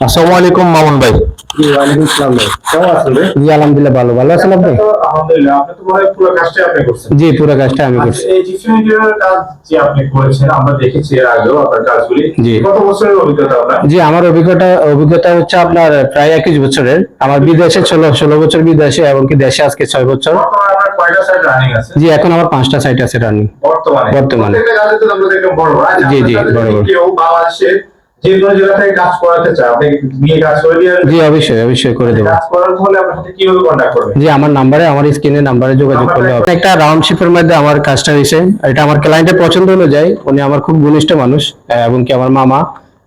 আসসালামু আলাইকুম মামুন ভাই। জি ওয়ালাইকুম আসসালাম ভাই। কেমন আছেন ভাই জি আলহামদুলিল্লাহ ভালো। ভালো আছেন আপনি? আলহামদুলিল্লাহ আপনি তো পুরো কাজটাই আপনি করছেন। জি পুরো কাজটা আমি করছি। এই জিপসি কাজ যে আপনি করেছেন আমরা দেখেছি এর আগেও আপনার কাজগুলি। কত বছরের অভিজ্ঞতা আপনার? জি আমার অভিজ্ঞতা অভিজ্ঞতা হচ্ছে আপনার প্রায় একুশ বছরের। আমার বিদেশে ষোলো ষোলো বছর বিদেশে এবং কি দেশে আজকে ছয় বছর। বর্তমানে আপনার কয়টা সাইট রানিং আছে? জি এখন আমার পাঁচটা সাইট আছে রানিং বর্তমানে। বর্তমানে। জি, জি, বড় বড়। কেউ বাংলাদেশে যে কোনো জায়গা থেকে কাজ করাতে চায় আপনি নিয়ে কাজ করে দিয়ে জি অবশ্যই অবশ্যই করে দেবো। কাজ করার হলে আপনার সাথে কীভাবে করবে? জি আমার নাম্বারে আমার স্ক্রিনে নাম্বারে যোগাযোগ করলে হবে। একটা রাউন্ড শিপের মধ্যে আমার কাজটা হয়েছে। এটা আমার ক্লায়েন্টের পছন্দ অনুযায়ী উনি আমার খুব ঘনিষ্ঠ মানুষ এবং কি আমার মামা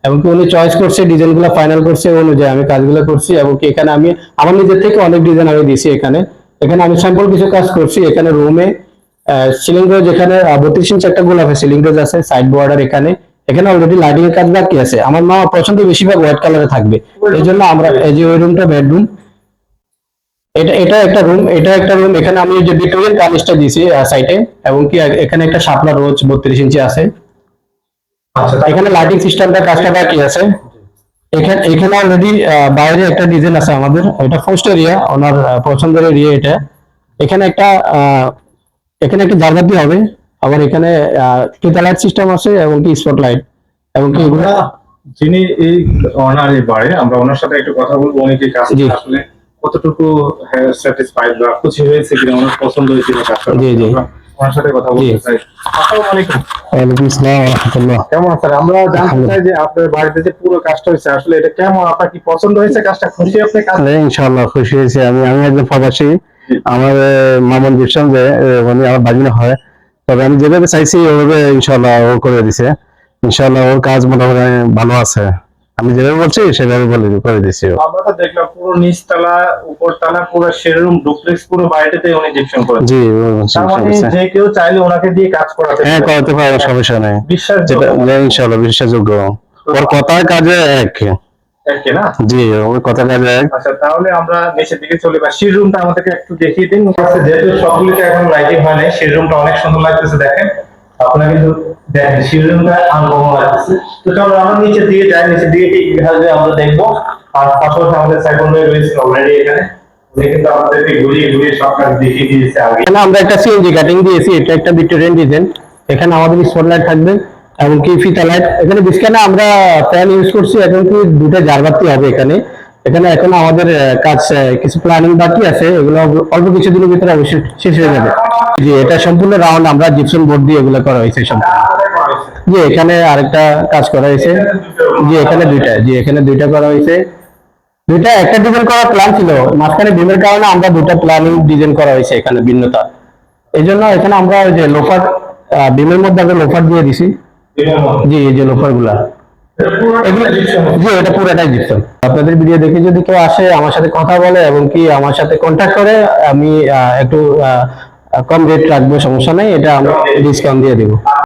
এবং কি উনি চয়েস করছে ডিজাইনগুলো ফাইনাল করছে অনুযায়ী আমি কাজগুলো করছি এবং কি এখানে আমি আমার নিজের থেকে অনেক ডিজাইন আমি দিয়েছি এখানে। এখানে আমি স্যাম্পল কিছু কাজ করছি এখানে রুমে সিলিং রোজ এখানে বত্রিশ ইঞ্চ একটা গোলাপের সিলিং রোজ আছে সাইড বর্ডার এখানে। এখানে অলরেডি লাইটিং এর কাজ বাকি আছে? আমার মামা পছন্দ বেশিরভাগ হোয়াইট কালারে থাকবে। এই জন্য আমরা এই যে ওই রুমটা বেডরুম এটা এটা একটা রুম এটা একটা রুম এখানে আমি যে ভিক্টোরিয়ান কার্নিশটা দিয়েছি সাইটে এবং কি এখানে একটা শাপলা রোজ বত্রিশ ইঞ্চি আছে। আচ্ছা এখানে লাইটিং সিস্টেমটা কাজটা বাকি আছে? এখানে এখানে অলরেডি বাইরে একটা ডিজাইন আছে আমাদের এটা ফার্স্ট এরিয়া ওনার পছন্দের এরিয়া এটা। এখানে একটা এখানে একটা জারবাতি হবে। আবার এখানে লাইট সিস্টেম আছে এবং কি স্পট লাইট এবং কি এগুলো যিনি এই অনার এই বারে আমরা ওনার সাথে একটু কথা বলব উনি কি কাজ আসলে কতটুকু স্যাটিসফাইড বা খুশি হয়েছে কিনা ওনার পছন্দ হয়েছে কিনা কাজটা জি, জি। ওনার সাথে কথা বলতে চাই। আসসালামু আলাইকুম। ওয়ালাইকুম আসসালাম রহমতুল্লাহ কেমন স্যার আমরা জানতে চাই যে আপনার বাড়িতে যে পুরো কাজটা হয়েছে আসলে এটা কেমন? আপনার কি পছন্দ হয়েছে কাজটা? খুশি আপনি কাজ ইনশাআল্লাহ খুশি হয়েছি আমি। আমি একজন প্রবাসী। আমার মামুন বিশ্বাস যে উনি আমার বাগিনা হয়। তবে আমি যেভাবে চাইছি ওভাবে ইনশাআল্লাহ ও করে দিছে। ইনশাআল্লাহ ওর কাজ মোটামুটি ভালো আছে। আমি যেভাবে বলছি সেভাবে বলে করে দিছি ও। আমরা তো দেখলাম পুরো নিচতলা উপরতলা পুরো সেরুম ডুপ্লেক্স পুরো উনি জিপসন করেছেন জি মানে যে কেউ চাইলে ওনাকে দিয়ে কাজ করাতে হ্যাঁ করাতে পারে সমস্যা নেই। বিশ্বাস যেটা যে ইনশাআল্লাহ বিশ্বাসযোগ্য। ওর কথার কাজে এক। জি আচ্ছা তাহলে আমরা নিচের দিকে চলে। বা সেই রুমটা আমাদেরকে একটু দেখিয়ে দিন। যেহেতু সবগুলিতে এখন লাইটিং হয় নাই সেই রুমটা অনেক সুন্দর লাগতেছে দেখেন। আপনারা কিন্তু দেখেন সেই রুমটা আনকমন লাগতেছে। তো চলো আমরা যাই। দেখব। আর পাশাপাশি আমাদের সাইকেল রয়েছে অলরেডি এখানে। একটা সিএনজি কাটিং দিয়েছি এটা একটা ভিক্টোরিয়ান ডিজাইন এখানে আমাদের স্পটলাইট থাকবে। এবং কি ফিতা লাইট। এখানে বিস্কানে আমরা ফ্যান ইউজ করছি, এখন কি দুটো জারবাতি হবে এখানে। এখানে এখন আমাদের কাজ কিছু প্ল্যানিং বাকি আছে, এগুলো অল্প কিছু দিনের ভিতরে অবশ্যই শেষ হয়ে যাবে। জি, এটা সম্পূর্ণ রাউন্ড আমরা জিপসন বোর্ড দিয়ে এগুলো করা হয়েছে সম্পূর্ণ জি, এখানে আরেকটা কাজ করা হয়েছে। জি, এখানে দুইটা, জি, এখানে দুইটা করা হয়েছে। দুইটা, একটা ডিজাইন করার প্ল্যান ছিল। মাঝখানে বিমের কারণে আমরা দুটো প্ল্যানিং ডিজাইন করা হয়েছে এখানে ভিন্নতা। এই জন্য এখানে আমরা যে লোফার বিমের মধ্যে আমরা লোফার দিয়ে দিছি। জি যে লোফারগুলা। জি, এটা পুরোটাই জিপসন আপনাদের ভিডিও দেখে যদি কেউ আসে, আমার সাথে কথা বলে এবং কি আমার সাথে কন্ট্যাক্ট করে, আমি একটু কম রেট রাখব, সমস্যা নেই। এটা আমরা ডিসকাউন্ট দিয়ে দিব।